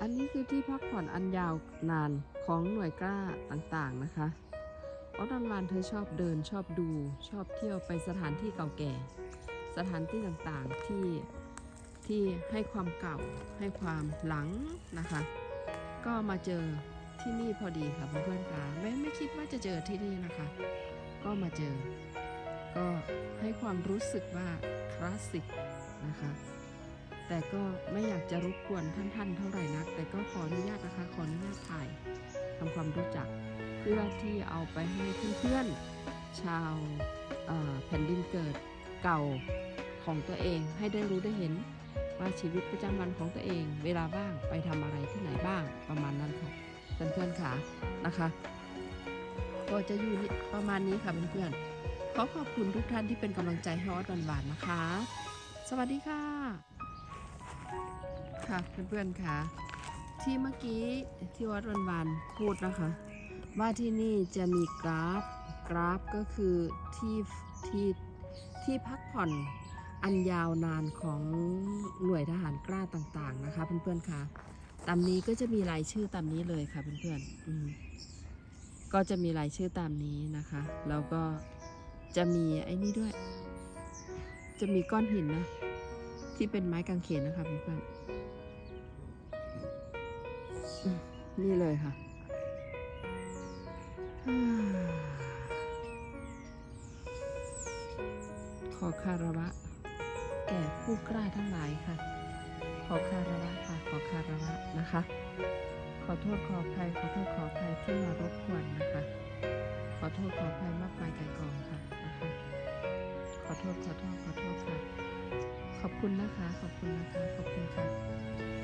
อันนี้คือที่พักผ่อนอันยาวนานของหน่วยกล้าต่างๆนะคะออดอนวานเธอชอบเดินชอบดูชอบเที่ยวไปสถานที่เก่าแก่ สถานที่ต่างๆที่ที่ให้ความเก่าให้ความหลังนะคะ ก็มาเจอที่นี่พอดีค่ะเพื่อนๆค่ะไม่ไม่คิดว่าจะเจอที่นี่นะคะ ก็มาเจอ ก็ให้ความรู้สึกว่าคลาสสิกนะคะ แต่ก็ไม่อยากจะรบกวนท่านๆเท่าไหร่นัก แต่ก็ขออนุญาตนะคะ ขออนุญาตถ่ายทำความรู้จัก เพื่อที่เอาไปให้เพื่อนๆ ชาวแผ่นดินเกิดเก่าของตัวเองให้ได้รู้ได้เห็นว่าชีวิตประจำวันของตัวเอง เวลาว่างไปทำอะไรที่ไหนบ้างประมาณนั้นค่ะเพื่อนๆค่ะนะคะก็จะอยู่ประมาณนี้ค่ะเพื่อนๆขอขอบคุณทุกท่านที่เป็นกำลังใจให้ออดวานๆนะคะ สวัสดีค่ะ ค่ะเพื่อนๆค่ะที่เมื่อกี้ที่วัดวันวานพูดนะคะ ว่าที่นี่จะมีกราฟกราฟก็คือที่ที่ที่พักผ่อนอันยาวนานของหน่วยทหารกล้าต่างๆนะคะ เพื่อนๆค่ะตามนี้ก็จะมีรายชื่อตามนี้เลยค่ะเพื่อนๆอืมก็จะมีรายชื่อตามนี้นะคะ แล้วก็จะมีไอ้นี่ด้วย จะมีก้อนหินนะที่เป็นไม้กางเขนนะคะเพื่อนๆ นี่เลยค่ะ ขอคาระวะ แก่ผู้กล้าทั้งหลายค่ะ ขอคาระวะค่ะ ขอคาระวะนะคะ ขอโทษขออภัย ขอโทษขออภัยที่มารบกวนนะคะ ขอโทษขออภัยมากมายไกลกองค่ะนะคะ ขอโทษขอโทษขอโทษค่ะ ขอบคุณนะคะ ขอบคุณนะคะ ขอบคุณค่ะ